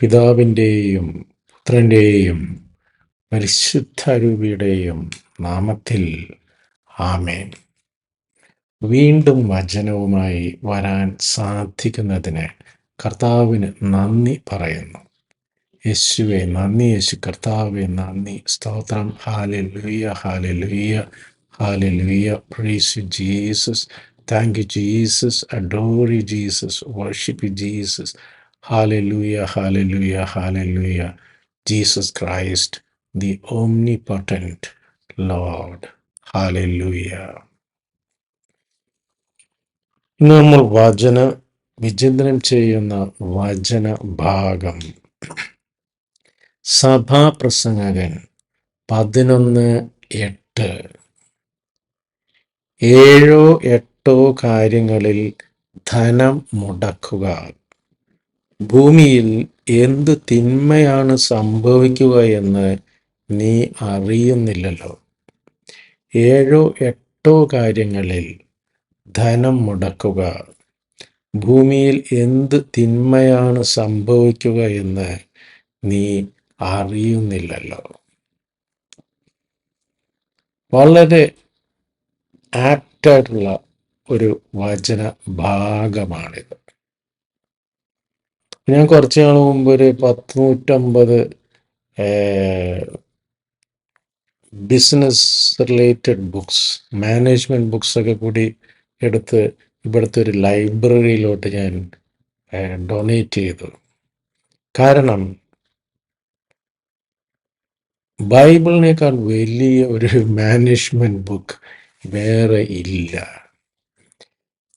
പിതാവിന്റെയും പുത്രന്റെയും പരിശുദ്ധരൂപിയുടെയും നാമത്തിൽ ആമേൻ. വീണ്ടും വചനവുമായി വരാൻ സാധിക്കുന്നതിന് കർത്താവിന് നന്ദി പറയുന്നു. യേശുവെ നന്ദി യേശു കർത്താവെ നന്ദി. സ്തോത്രം. ഹാലെ ലുയ്യ hallelujah hallelujah praise Jesus thank you Jesus adore Jesus worship Jesus hallelujah hallelujah, hallelujah. Jesus Christ, the omnipotent Lord. Hallelujah. ഇന്ന് നമ്മൾ വചന വിചിന്തനം ചെയ്യുന്ന വചന ഭാഗം സഭാപ്രസംഗകൻ പതിനൊന്ന് എട്ട് ഏഴോ എട്ടോ കാര്യങ്ങളിൽ ധനം മുടക്കുക ഭൂമിയിൽ എന്ത് തിന്മയാണ് സംഭവിക്കുക എന്ന് നീ അറിയുന്നില്ലല്ലോ. ഏഴോ എട്ടോ കാര്യങ്ങളിൽ ധനം മുടക്കുക. ഭൂമിയിൽ എന്ത് തിന്മയാണ് സംഭവിക്കുക എന്ന് നീ അറിയുന്നില്ലല്ലോ. വളരെ ആപ്റ്റായിട്ടുള്ള ഒരു വചന ഭാഗമാണിത് ഞാൻ കുറച്ച് നാൾ മുമ്പ് ഒരു പത്ത് നൂറ്റമ്പത് business related books management books ഒക്കെ കൂടി എടുത്ത് ഇവിടുത്തെ ഒരു ലൈബ്രറിയിലോട്ട് ഞാൻ ഡൊണേറ്റ് ചെയ്തു. കാരണം ബൈബിളിനേക്കാൾ വലിയ ഒരു മാനേജ്മെന്റ് ബുക്ക് വേറെ ഇല്ല.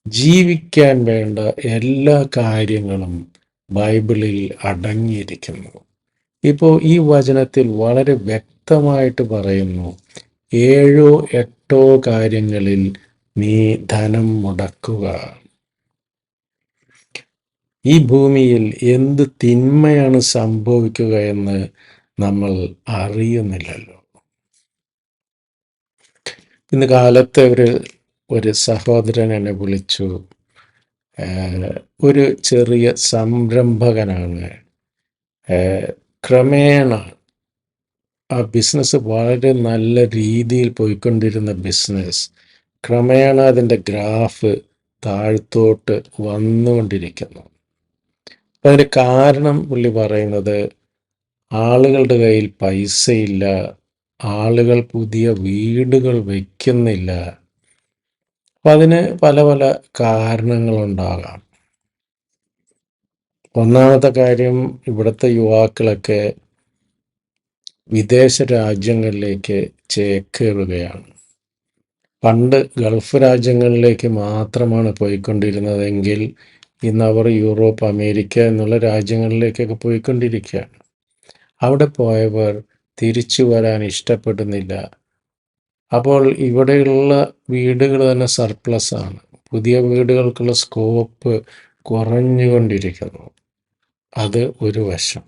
ജീവിക്കാൻ വേണ്ട എല്ലാ കാര്യങ്ങളും ബൈബിളിൽ അടങ്ങിയിരിക്കുന്നു. ഇപ്പോൾ ഈ വചനത്തിൽ വളരെ വ്യക്തമായിട്ട് പറയുന്നു ഏഴോ എട്ടോ കാര്യങ്ങളിൽ നീ ധനം മുടക്കുക. ഈ ഭൂമിയിൽ എന്ത് തിന്മയാണ് സംഭവിക്കുക എന്ന് നമ്മൾ അറിയുന്നില്ലല്ലോ. ഇന്ന് കാലത്തെ ഒരു ഒരു സഹോദരൻ എന്നെ വിളിച്ചു. ഒരു ചെറിയ സംരംഭകനാണ്. ക്രമേണ ആ ബിസിനസ് വളരെ നല്ല രീതിയിൽ പോയിക്കൊണ്ടിരുന്ന ബിസിനസ് ക്രമേണ അതിന്റെ ഗ്രാഫ് താഴ്ത്തോട്ട് വന്നുകൊണ്ടിരിക്കുന്നു. അതിന് കാരണം പുള്ളി പറയുന്നത് ആളുകളുടെ കയ്യിൽ പൈസയില്ല ആളുകൾ പുതിയ വീടുകൾ വയ്ക്കുന്നില്ല അപ്പം അതിന് പല പല കാരണങ്ങളുണ്ടാകാം. ഒന്നാമത്തെ കാര്യം ഇവിടുത്തെ യുവാക്കളൊക്കെ വിദേശ രാജ്യങ്ങളിലേക്ക് ചേക്കേറുകയാണ്. പണ്ട് ഗൾഫ് രാജ്യങ്ങളിലേക്ക് മാത്രമാണ് പോയിക്കൊണ്ടിരുന്നതെങ്കിൽ ഇന്ന് അവർ യൂറോപ്പ് അമേരിക്ക എന്നുള്ള രാജ്യങ്ങളിലേക്കൊക്കെ പോയിക്കൊണ്ടിരിക്കുകയാണ്. അവിടെ പോയവർ തിരിച്ചു വരാൻ ഇഷ്ടപ്പെടുന്നില്ല. അപ്പോൾ ഇവിടെയുള്ള വീടുകൾ തന്നെ സർപ്ലസ് ആണ്. പുതിയ വീടുകൾക്കുള്ള സ്കോപ്പ് കുറഞ്ഞുകൊണ്ടിരിക്കുന്നു. അത് ഒരു വശം.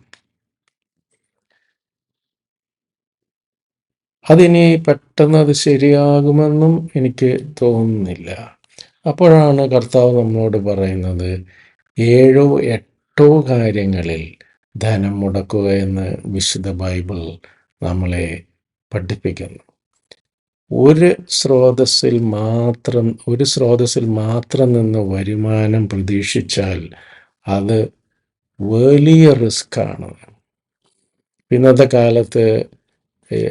അതിനി പെട്ടെന്ന് അത് ശരിയാകുമെന്നും എനിക്ക് തോന്നുന്നില്ല. അപ്പോഴാണ് കർത്താവ് നമ്മളോട് പറയുന്നത് ഏഴോ എട്ടോ കാര്യങ്ങളിൽ ധനം മുടക്കുക എന്ന് വിശുദ്ധ ബൈബിൾ നമ്മളെ പഠിപ്പിക്കുന്നു. ഒരു സ്രോതസ്സിൽ മാത്രം ഒരു സ്രോതസ്സിൽ മാത്രം നിന്ന് വരുമാനം പ്രതീക്ഷിച്ചാൽ അത് വലിയ റിസ്ക്കാണ് ഇന്നത്തെ കാലത്ത്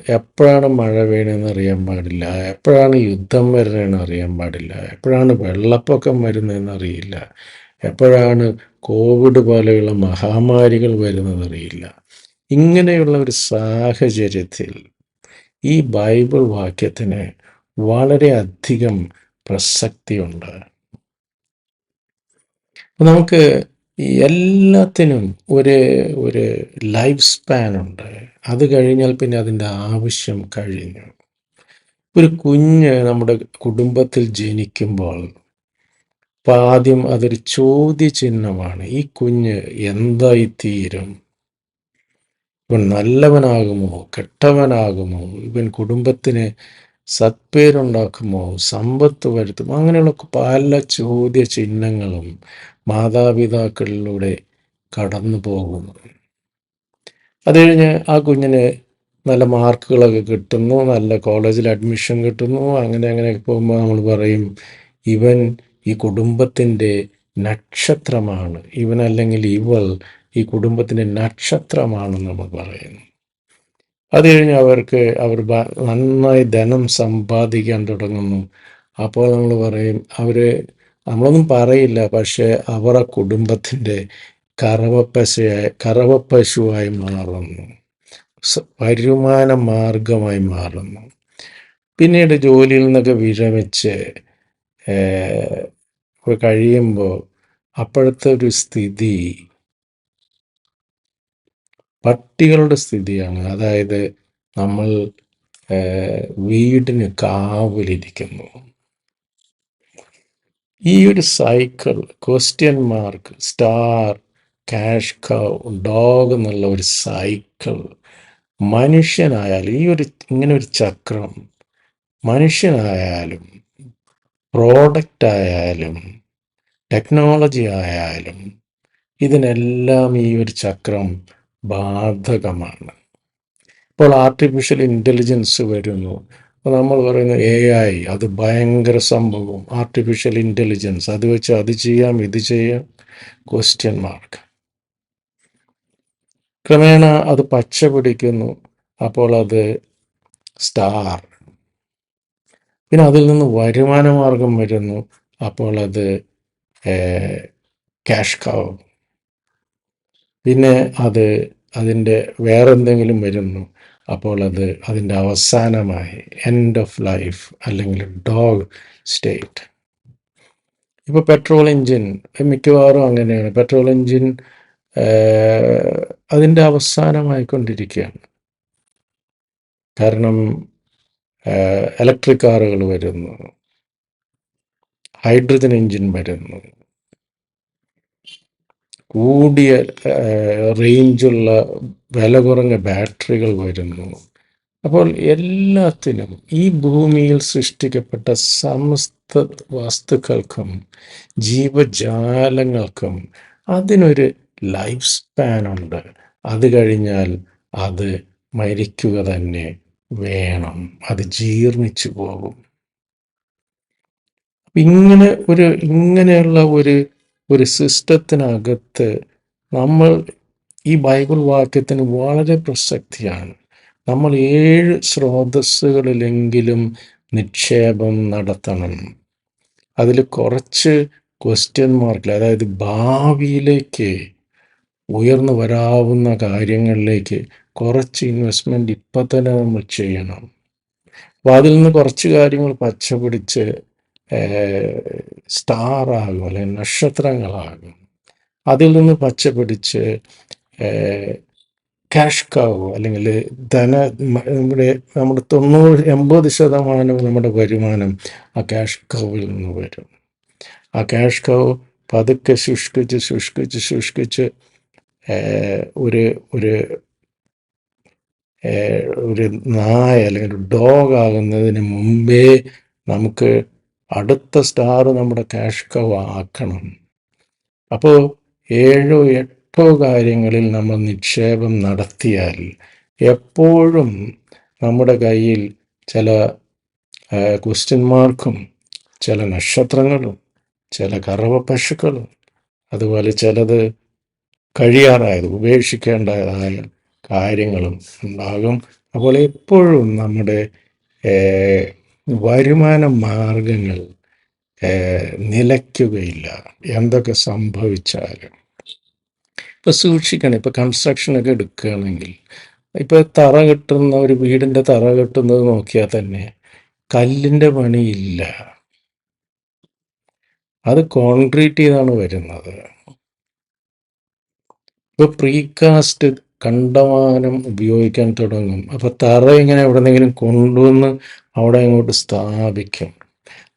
എപ്പോഴാണ് മഴ വീണെന്ന് അറിയാൻ പാടില്ല എപ്പോഴാണ് യുദ്ധം വരുന്നതെന്ന് അറിയാൻ പാടില്ല എപ്പോഴാണ് വെള്ളപ്പൊക്കം വരുന്നതെന്ന് അറിയില്ല എപ്പോഴാണ് കോവിഡ് പോലെയുള്ള മഹാമാരികൾ വരുന്നതെന്നറിയില്ല ഇങ്ങനെയുള്ള ഒരു സാഹചര്യത്തിൽ ഈ ബൈബിൾ വാക്യത്തിന് വളരെയധികം പ്രസക്തിയുണ്ട്. നമുക്ക് എല്ലാത്തിനും ഒരു ഒരു ലൈഫ് സ്പാൻ ഉണ്ട്. അത് കഴിഞ്ഞാൽ പിന്നെ അതിന്റെ ആവശ്യം കഴിഞ്ഞു. ഒരു കുഞ്ഞ് നമ്മുടെ കുടുംബത്തിൽ ജനിക്കുമ്പോൾ അപ്പം ആദ്യം അതൊരു ചോദ്യചിഹ്നമാണ്. ഈ കുഞ്ഞ് എന്തായി തീരും ഇവൻ നല്ലവനാകുമോ? കെട്ടവനാകുമോ? ഇവൻ കുടുംബത്തിന് സത്പേരുണ്ടാക്കുമോ? സമ്പത്ത് വരുത്തുമോ? അങ്ങനെയുള്ള പല ചോദ്യ ചിഹ്നങ്ങളും മാതാപിതാക്കളിലൂടെ കടന്നു പോകുന്നു. അത് കഴിഞ്ഞ് ആ കുഞ്ഞിന് നല്ല മാർക്കുകളൊക്കെ കിട്ടുന്നു നല്ല കോളേജിൽ അഡ്മിഷൻ കിട്ടുന്നു. അങ്ങനെ അങ്ങനെയൊക്കെ പോകുമ്പോൾ നമ്മൾ പറയും ഇവൻ ഈ കുടുംബത്തിന്റെ നക്ഷത്രമാണ്. ഇവൻ അല്ലെങ്കിൽ ഇവൾ ഈ കുടുംബത്തിന്റെ നക്ഷത്രമാണെന്ന് നമ്മൾ പറയുന്നു. അത് കഴിഞ്ഞ് അവർക്ക് അവർ നന്നായി ധനം സമ്പാദിക്കാൻ തുടങ്ങുന്നു. അപ്പോൾ നമ്മൾ പറയും അവർ നമ്മളൊന്നും പറയില്ല പക്ഷേ അവരുടെ കുടുംബത്തിന്റെ കറവപ്പശയായി കറവപ്പശുവായി മാറുന്നു. വരുമാന മാർഗമായി മാറുന്നു. പിന്നീട് ജോലിയിൽ നിന്നൊക്കെ വിരമിച്ച് കഴിയുമ്പോൾ അപ്പോഴത്തെ ഒരു സ്ഥിതി പട്ടികളുടെ സ്ഥിതിയാണ്. അതായത് നമ്മൾ വീടിന് കാവലിരിക്കുന്നു. ഈ ഒരു cycle question mark star cash cow dog എന്നുള്ള ഒരു സൈക്കിൾ മനുഷ്യനായാലും ഈ ഒരു ഇങ്ങനെ ഒരു ചക്രം മനുഷ്യനായാലും പ്രോഡക്റ്റ് ആയാലും ടെക്നോളജി ആയാലും ഇതിനെല്ലാം ഈ ഒരു ചക്രം ബാധകമാണ്. ഇപ്പോൾ ആർട്ടിഫിഷ്യൽ ഇന്റലിജൻസ് വരുന്നു. നമ്മൾ പറയുന്ന എ ഐ അത് ഭയങ്കര സംഭവം. ആർട്ടിഫിഷ്യൽ ഇന്റലിജൻസ് അത് വെച്ച് അത് ചെയ്യാം ഇത് ചെയ്യാം. ക്വസ്റ്റ്യൻ മാർക്ക് ക്രമേണ അത് പച്ച പിടിക്കുന്നു. അപ്പോൾ അത് സ്റ്റാർ പിന്നെ അതിൽ നിന്ന് വരുമാന മാർഗം വരുന്നു. അപ്പോൾ അത് ക്യാഷ് കാവ് പിന്നെ അത് അതിന്റെ വേറെന്തെങ്കിലും വരുന്നു അപ്പോൾ അത് അതിന്റെ അവസാനമായി എൻഡ് ഓഫ് ലൈഫ് അല്ലെങ്കിൽ ഡോഗ് സ്റ്റേറ്റ് ഇപ്പോൾ പെട്രോൾ എൻജിൻ മിക്കവാറും അങ്ങനെയാണ്. പെട്രോൾ എൻജിൻ അതിന്റെ അവസാനമായിക്കൊണ്ടിരിക്കുകയാണ്. കാരണം ഇലക്ട്രിക് കാറുകൾ വരുന്നു ഹൈഡ്രജൻ എൻജിൻ വരുന്നു. കൂടിയ റേഞ്ചുള്ള വില കുറഞ്ഞ ബാറ്ററികൾ വരുന്നു. അപ്പോൾ എല്ലാത്തിനും ഈ ഭൂമിയിൽ സൃഷ്ടിക്കപ്പെട്ട സമസ്ത വസ്തുക്കൾക്കും ജീവജാലങ്ങൾക്കും അതിനൊരു ലൈഫ് സ്പാൻ ഉണ്ട്. അത് കഴിഞ്ഞാൽ അത് മരിക്കുക തന്നെ വേണം. അത് ജീർണിച്ചു പോകും. ഇങ്ങനെ ഒരു ഇങ്ങനെയുള്ള ഒരു ഒരു സിസ്റ്റത്തിനകത്ത് നമ്മൾ ഈ ബൈബിൾ വാക്യത്തിന് വളരെ പ്രസക്തിയാണ്. നമ്മൾ ഏഴ് സ്രോതസ്സുകളിലെങ്കിലും നിക്ഷേപം നടത്തണം. അതിൽ കുറച്ച് ക്വസ്റ്റ്യൻ മാർക്കിൽ അതായത് ഭാവിയിലേക്ക് ഉയർന്നു വരാവുന്ന കാര്യങ്ങളിലേക്ക് കുറച്ച് ഇൻവെസ്റ്റ്മെന്റ് ഇപ്പം തന്നെ നമ്മൾ ചെയ്യണം. അപ്പോൾ അതിൽ നിന്ന് കുറച്ച് കാര്യങ്ങൾ പച്ച പിടിച്ച് സ്റ്റാറാകും അല്ലെങ്കിൽ നക്ഷത്രങ്ങളാകും. അതിൽ നിന്ന് പച്ച പിടിച്ച് ക്യാഷ് കാവ് അല്ലെങ്കിൽ ധന നമ്മുടെ നമ്മുടെ തൊണ്ണൂറ് എൺപത് ശതമാനം നമ്മുടെ വരുമാനം ആ ക്യാഷ് കാവിൽ നിന്ന് വരും. ആ ക്യാഷ് കാവ് പതുക്കെ ശുഷ്കിച്ച് ശുഷ്കിച്ച് ശുഷ്കിച്ച് ഒരു ഒരു ഒരു നായ അല്ലെങ്കിൽ ഡോഗ് ആകുന്നതിന് മുമ്പേ നമുക്ക് അടുത്ത സ്റ്റാർ നമ്മുടെ ക്യാഷ് കവ് ആക്കണം. അപ്പോൾ ഏഴോ എട്ടോ കാര്യങ്ങളിൽ നമ്മൾ നിക്ഷേപം നടത്തിയാൽ എപ്പോഴും നമ്മുടെ കയ്യിൽ ചില ക്വസ്റ്റ്യൻ മാർക്കും ചില നക്ഷത്രങ്ങളും ചില കറവ പശുക്കളും അതുപോലെ ചിലത് കഴിയാറായത് ഉപേക്ഷിക്കേണ്ടതായ കാര്യങ്ങളും ഉണ്ടാകും. അപ്പോൾ എപ്പോഴും നമ്മുടെ വരുമാന മാർഗങ്ങൾ നിലയ്ക്കുകയില്ല. എന്തൊക്കെ സംഭവിച്ചാലും. ഇപ്പൊ സൂക്ഷിക്കണം. ഇപ്പം കൺസ്ട്രക്ഷനൊക്കെ എടുക്കുകയാണെങ്കിൽ ഇപ്പൊ തറ കെട്ടുന്ന ഒരു വീടിന്റെ തറ കെട്ടുന്നത് നോക്കിയാൽ തന്നെ കല്ലിന്റെ പണിയില്ല. അത് കോൺക്രീറ്റ് ചെയ്താണ് വരുന്നത്. ഇപ്പോൾ പ്രീകാസ്റ്റ് കണ്ടമാനം ഉപയോഗിക്കാൻ തുടങ്ങും. അപ്പോൾ തറ ഇങ്ങനെ എവിടെന്നെങ്കിലും കൊണ്ടുവന്ന് അവിടെ അങ്ങോട്ട് സ്ഥാപിക്കും.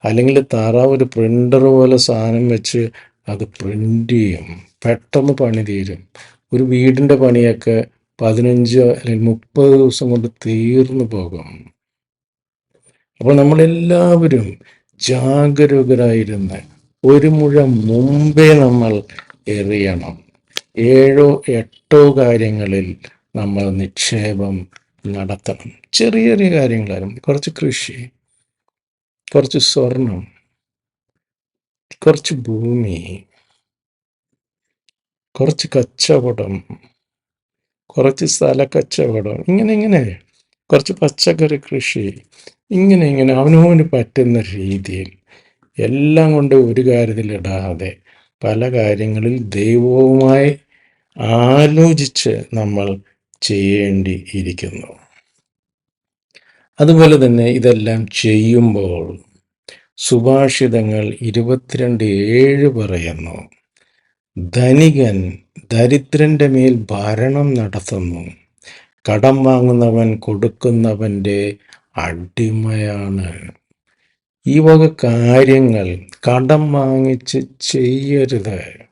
അല്ലെങ്കിൽ താറാവ് ഒരു പ്രിന്റർ പോലെ സാധനം വെച്ച് അത് പ്രിന്റ് ചെയ്യും. പെട്ടെന്ന് പണി തീരും. ഒരു വീടിന്റെ പണിയൊക്കെ പതിനഞ്ച് അല്ലെങ്കിൽ മുപ്പത് ദിവസം കൊണ്ട് തീർന്നു പോകും. അപ്പോൾ നമ്മളെല്ലാവരും ജാഗരൂകരായിരുന്ന് ഒരു മുഴ മുമ്പേ നമ്മൾ എറിയണം. ഏഴോ എട്ടോ കാര്യങ്ങളിൽ നമ്മൾ നിക്ഷേപം നടത്തണം. ചെറിയ ചെറിയ കാര്യങ്ങളായാലും കുറച്ച് കൃഷി കുറച്ച് സ്വർണം കുറച്ച് ഭൂമി കുറച്ച് കച്ചവടം കുറച്ച് സ്ഥല കച്ചവടം ഇങ്ങനെ ഇങ്ങനെ. കുറച്ച് പച്ചക്കറി കൃഷി ഇങ്ങനെ ഇങ്ങനെ. അവനവന് പറ്റുന്ന രീതിയിൽ എല്ലാം കൊണ്ട് ഒരു കാര്യത്തിലിടാതെ പല കാര്യങ്ങളിൽ ദൈവവുമായി ആലോചിച്ച് നമ്മൾ ചെയ്യേണ്ടി ഇരിക്കുന്നു അതുപോലെ തന്നെ ഇതെല്ലാം ചെയ്യുമ്പോൾ സുഭാഷിതങ്ങൾ ഇരുപത്തിരണ്ട് ഏഴ് പറയുന്നു ധനികൻ ദരിദ്രന്റെ മേൽ ഭരണം നടത്തുന്നു. കടം വാങ്ങുന്നവൻ കൊടുക്കുന്നവന്റെ അടിമയാണ്. ഈ വക കാര്യങ്ങൾ കടം വാങ്ങിച്ച് ചെയ്യരുത്.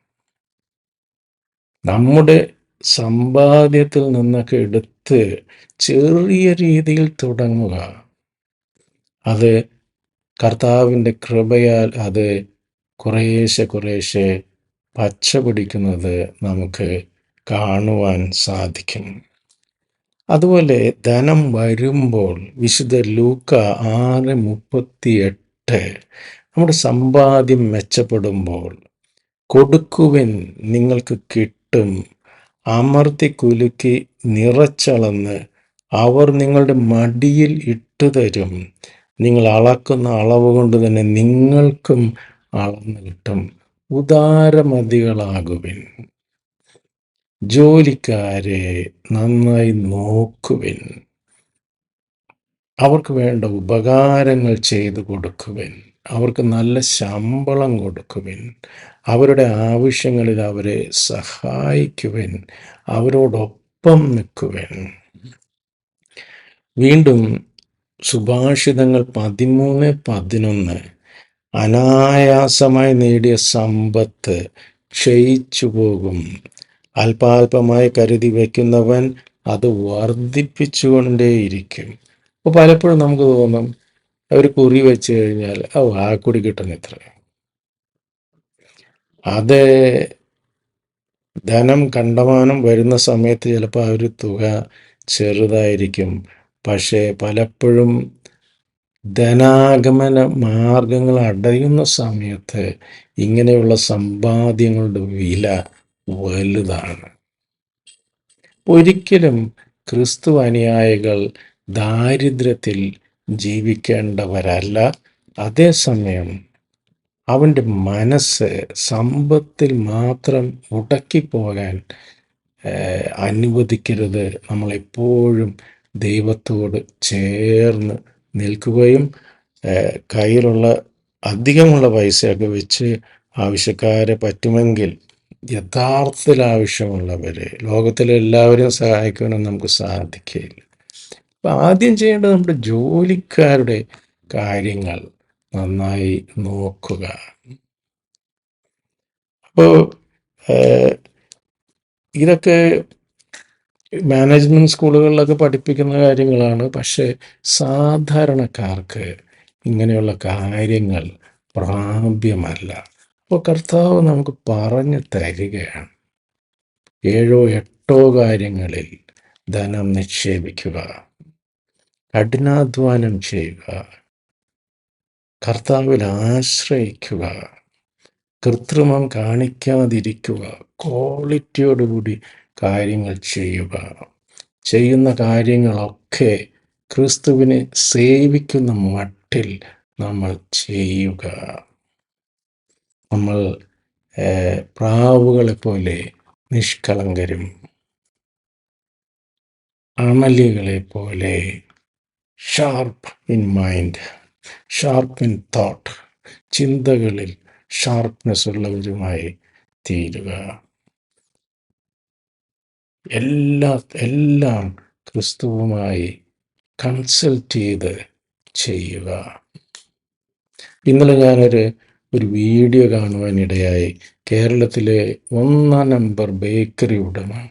നമ്മുടെ സമ്പാദ്യത്തിൽ നിന്നൊക്കെ എടുത്ത് ചെറിയ രീതിയിൽ തുടങ്ങുക. അത് കർത്താവിന്റെ കൃപയാൽ അത് കുറേശ്ശെ കുറേശ്ശെ പച്ച പിടിക്കുന്നത് നമുക്ക് കാണുവാൻ സാധിക്കും. അതുപോലെ ധനം വരുമ്പോൾ വിശുദ്ധ ലൂക്ക ആറ് മുപ്പത്തി എട്ട് നമ്മുടെ സമ്പാദ്യം മെച്ചപ്പെടുമ്പോൾ കൊടുക്കുവിൻ നിങ്ങൾക്ക് കിട്ടും അമർത്തി കുലുക്കി നിറച്ചളന്ന് അവർ നിങ്ങളുടെ മടിയിൽ ഇട്ടു തരും. നിങ്ങൾ അളക്കുന്ന അളവ് കൊണ്ട് തന്നെ നിങ്ങൾക്കും അളന്ന് കിട്ടും. ഉദാരമതികളാകുവിൻ. ജോലിക്കാരെ നന്നായി നോക്കുവിൻ. അവർക്ക് വേണ്ട ഉപകാരങ്ങൾ ചെയ്തു കൊടുക്കുവിൻ. അവർക്ക് നല്ല ശമ്പളം കൊടുക്കുവിൻ. അവരുടെ ആവശ്യങ്ങളിൽ അവരെ സഹായിക്കുവിൻ. അവരോടൊപ്പം നിൽക്കുവിൻ. വീണ്ടും സുഭാഷിതങ്ങൾ പതിമൂന്ന് പതിനൊന്ന്. അനായാസമായി നേടിയ സമ്പത്ത് ക്ഷയിച്ചു പോകും. അല്പാൽപമായി കരുതി വയ്ക്കുന്നവൻ അത് വർദ്ധിപ്പിച്ചുകൊണ്ടേയിരിക്കും. അപ്പോൾ പലപ്പോഴും നമുക്ക് തോന്നും അവർ കുറി വെച്ച് കഴിഞ്ഞാൽ ഓ ആ കുടി കിട്ടുന്ന ഇത്ര. അത് ധനം കണ്ടമാനം വരുന്ന സമയത്ത് ചിലപ്പോൾ ആ ഒരു തുക ചെറുതായിരിക്കും. പക്ഷേ പലപ്പോഴും ധനാഗമന മാർഗങ്ങൾ അടയുന്ന സമയത്ത് ഇങ്ങനെയുള്ള സമ്പാദ്യങ്ങളുടെ വില വലുതാണ്. ഒരിക്കലും ക്രിസ്തു അനുയായികൾ ദാരിദ്ര്യത്തിൽ ജീവിക്കേണ്ടവരല്ല. അതേസമയം അവന്റെ മനസ്സ് സമ്പത്തിൽ മാത്രം മുടക്കിപ്പോകാൻ അനുവദിക്കരുത്. നമ്മളെപ്പോഴും ദൈവത്തോട് ചേർന്ന് നിൽക്കുകയും കയ്യിലുള്ള അധികമുള്ള പൈസയൊക്കെ വെച്ച് ആവശ്യക്കാരെ പറ്റുമെങ്കിൽ യഥാർത്ഥത്തിൽ ആവശ്യമുള്ളവരെ ലോകത്തിലെല്ലാവരെയും സഹായിക്കാനും നമുക്ക് സാധിക്കില്ല. അപ്പം ആദ്യം ചെയ്യേണ്ടത് നമ്മുടെ ജോലിക്കാരുടെ കാര്യങ്ങൾ നന്നായി നോക്കുക. അപ്പോൾ ഇതൊക്കെ മാനേജ്മെന്റ് സ്കൂളുകളിലൊക്കെ പഠിപ്പിക്കുന്ന കാര്യങ്ങളാണ്. പക്ഷേ സാധാരണക്കാർക്ക് ഇങ്ങനെയുള്ള കാര്യങ്ങൾ പ്രാപ്യമല്ല. അപ്പോൾ കർത്താവ് നമുക്ക് പറഞ്ഞു തരികയാണ്. ഏഴോ എട്ടോ കാര്യങ്ങളിൽ ധനം നിക്ഷേപിക്കുക. കഠിനാധ്വാനം ചെയ്യുക. കർത്താവിൽ ആശ്രയിക്കുക. കൃത്രിമം കാണിക്കാതിരിക്കുക. ക്വാളിറ്റിയോടുകൂടി കാര്യങ്ങൾ ചെയ്യുക. ചെയ്യുന്ന കാര്യങ്ങളൊക്കെ ക്രിസ്തുവിനെ സേവിക്കുന്ന മട്ടിൽ നമ്മൾ ചെയ്യുക. നമ്മൾ പ്രാവുകളെ പോലെ നിഷ്കളങ്കരും അമലികളെ പോലെ sharp in mind sharp in thought ചിന്തകളിൽ ഷാർപ്നെസ് ഉള്ളവരുമായി തീരുക. എല്ലാ എല്ലാം ക്രിസ്തുവുമായി കൺസൾട്ട് ചെയ്ത് ചെയ്യുക. ഇന്നലെ ഞാനൊരു ഒരു വീഡിയോ കാണുവാനിടയായി. കേരളത്തിലെ ഒന്നാം നമ്പർ ബേക്കറി ഉടമ.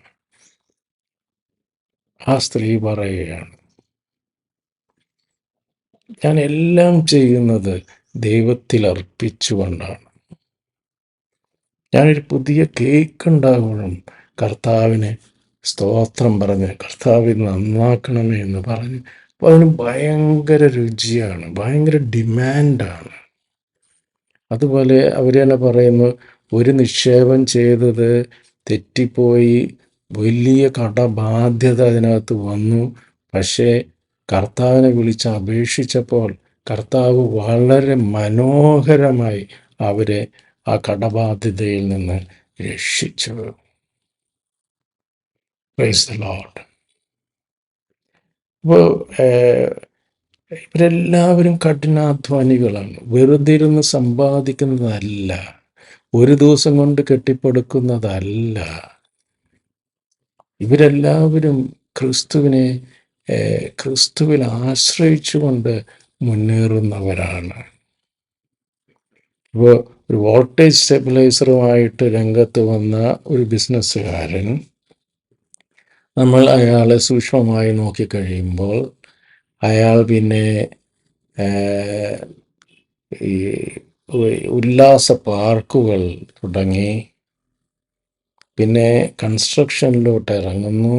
ആ സ്ത്രീ പറയുകയാണ് ഞാൻ എല്ലാം ചെയ്യുന്നത് ദൈവത്തിൽ അർപ്പിച്ചുകൊണ്ടാണ്. ഞാനൊരു പുതിയ കേക്ക് ഉണ്ടാകുമ്പോഴും കർത്താവിനെ സ്തോത്രം പറഞ്ഞ് കർത്താവ് നന്നാക്കണമേ എന്ന് പറഞ്ഞ്. അപ്പോൾ അതിന് ഭയങ്കര രുചിയാണ് ഭയങ്കര ഡിമാൻഡാണ്. അതുപോലെ അവർ തന്നെ പറയുന്നു ഒരു നിക്ഷേപം ചെയ്തത് തെറ്റിപ്പോയി വലിയ കടബാധ്യത അതിനകത്ത് വന്നു. പക്ഷേ കർത്താവിനെ വിളിച്ച് അപേക്ഷിച്ചപ്പോൾ കർത്താവ് വളരെ മനോഹരമായി അവരെ ആ കടബാധ്യതയിൽ നിന്ന് രക്ഷിച്ചു. പ്രൈസ് അപ്പോൾ ഇവരെല്ലാവരും കഠിനാധ്വാനികളാണ്. വെറുതെ ഇരുന്ന് സമ്പാദിക്കുന്നതല്ല. ഒരു ദിവസം കൊണ്ട് കെട്ടിപ്പടുക്കുന്നതല്ല. ഇവരെല്ലാവരും ക്രിസ്തുവിനെ ക്രിസ്തുവിൽ ആശ്രയിച്ചുകൊണ്ട് മുന്നേറുന്നവരാണ്. ഇപ്പോൾ ഒരു വോൾട്ടേജ് സ്റ്റെബിലൈസറുമായിട്ട് രംഗത്ത് വന്ന ഒരു ബിസിനസ്സുകാരൻ നമ്മൾ അയാളെ സൂക്ഷ്മമായി നോക്കിക്കഴിയുമ്പോൾ അയാൾ പിന്നെ ഈ ഉല്ലാസ പാർക്കുകൾ തുടങ്ങി പിന്നെ കൺസ്ട്രക്ഷനിലോട്ട് ഇറങ്ങുന്നു.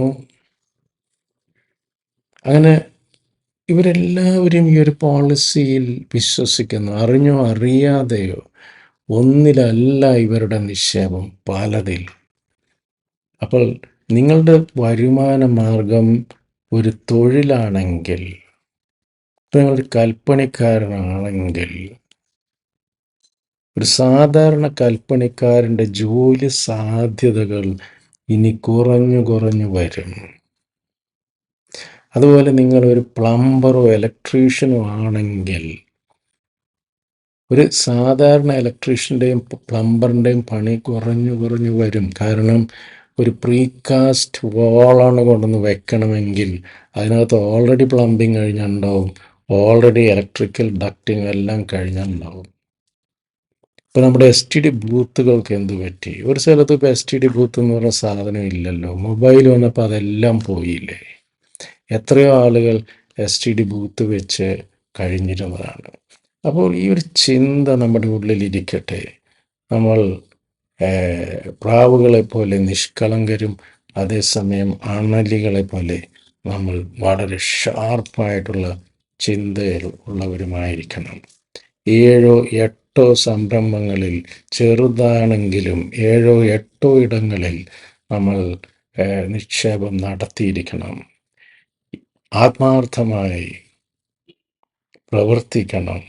അങ്ങനെ ഇവരെല്ലാവരും ഈ ഒരു പോളിസിയിൽ വിശ്വസിക്കുന്നു. അറിഞ്ഞോ അറിയാതെയോ ഒന്നിലല്ല ഇവരുടെ നിക്ഷേപം പലതിൽ. അപ്പോൾ നിങ്ങളുടെ വരുമാന മാർഗം ഒരു തൊഴിലാണെങ്കിൽ നിങ്ങൾ കൽപ്പണിക്കാരനാണെങ്കിൽ ഒരു സാധാരണ കൽപ്പണിക്കാരന്റെ ജോലി സാധ്യതകൾ ഇനി കുറഞ്ഞു കുറഞ്ഞു വരും. അതുപോലെ നിങ്ങളൊരു പ്ലംബറോ ഇലക്ട്രീഷ്യനോ ആണെങ്കിൽ ഒരു സാധാരണ ഇലക്ട്രീഷ്യന്റെയും പ്ലംബറിന്റെയും പണി കുറഞ്ഞു കുറഞ്ഞു വരും. കാരണം ഒരു പ്രീകാസ്റ്റ് വാളാണ് കൊണ്ടുവന്ന് വെക്കണമെങ്കിൽ അതിനകത്ത് ഓൾറെഡി പ്ലംബിങ് കഴിഞ്ഞുണ്ടാവും ഓൾറെഡി ഇലക്ട്രിക്കൽ ഡക്റ്റിങ് എല്ലാം കഴിഞ്ഞുണ്ടാവും ഇപ്പോൾ നമ്മുടെ എസ് ടി ഡി ബൂത്തുകൾക്ക് എന്ത് പറ്റി? ഒരു സ്ഥലത്ത് ഇപ്പോൾ എസ് ടി ഡി ബൂത്ത് എന്ന് പറഞ്ഞ സാധനം ഇല്ലല്ലോ. മൊബൈൽ വന്നപ്പോൾ അതെല്ലാം പോയില്ലേ? എത്രയോ ആളുകൾ എസ് ടി ഡി ബൂത്ത് വെച്ച് കഴിഞ്ഞിരുന്നതാണ്. അപ്പോൾ ഈ ഒരു ചിന്ത നമ്മുടെ ഉള്ളിൽ ഇരിക്കട്ടെ. നമ്മൾ പ്രാവുകളെ പോലെ നിഷ്കളങ്കരും അതേസമയം അണലികളെ പോലെ നമ്മൾ വളരെ ഷാർപ്പായിട്ടുള്ള ചിന്തയിൽ ഉള്ളവരുമായിരിക്കണം. ഏഴോ എട്ടോ സംരംഭങ്ങളിൽ ചെറുതാണെങ്കിലും ഏഴോ എട്ടോ ഇടങ്ങളിൽ നമ്മൾ നിക്ഷേപം നടത്തിയിരിക്കണം. ആത്മാർത്ഥമായി പ്രവർത്തിക്കണം.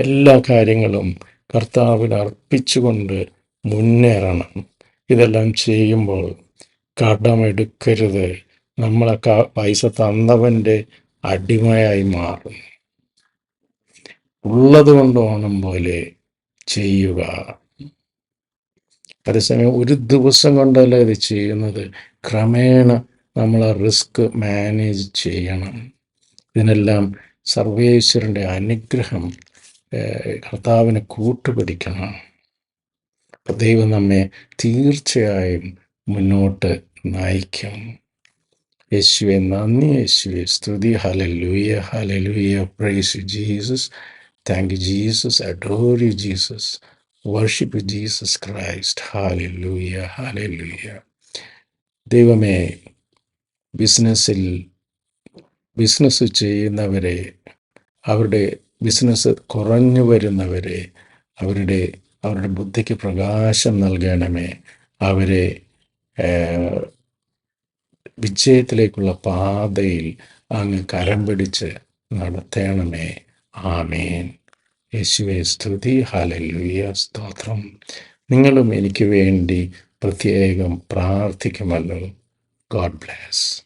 എല്ലാ കാര്യങ്ങളും കർത്താവിൽ അർപ്പിച്ചുകൊണ്ട് മുന്നേറണം. ഇതെല്ലാം ചെയ്യുമ്പോൾ കടമെടുക്കരുത്. നമ്മളെ പൈസ തന്നവന്റെ അടിമയായി മാറും. ഉള്ളത് കൊണ്ട് ഓണം പോലെ ചെയ്യുക. അതേസമയം ഒരു ദിവസം കൊണ്ടല്ല ഇത് ചെയ്യുന്നത്. ക്രമേണ നമ്മൾ ആ റിസ്ക് മാനേജ് ചെയ്യണം. ഇതിനെല്ലാം സർവേശ്വരന്റെ അനുഗ്രഹം കർത്താവിനെ കൂട്ടുപിടിക്കണം. ദൈവം നമ്മെ തീർച്ചയായും മുന്നോട്ട് നയിക്കും. യേശുവെ നന്ദി യേശുവെ. സ്തുതി. Hallelujah hallelujah praise Jesus thank you Jesus adore you Jesus worship Jesus Christ hallelujah hallelujah ദൈവമേ ബിസിനസ്സിൽ ബിസിനസ് ചെയ്യുന്നവരെ അവരുടെ ബിസിനസ് കുറഞ്ഞു വരുന്നവരെ അവരുടെ അവരുടെ ബുദ്ധിക്ക് പ്രകാശം നൽകണമേ. അവരെ വിജയത്തിലേക്കുള്ള പാതയിൽ അങ്ങ് കരം പിടിച്ച് നടത്തണമേ. ആമേൻ. യേശുവെ സ്തുതി. ഹാലലുയ സ്തോത്രം. നിങ്ങളും എനിക്ക് വേണ്ടി പ്രത്യേകം പ്രാർത്ഥിക്കുമല്ലോ. God bless.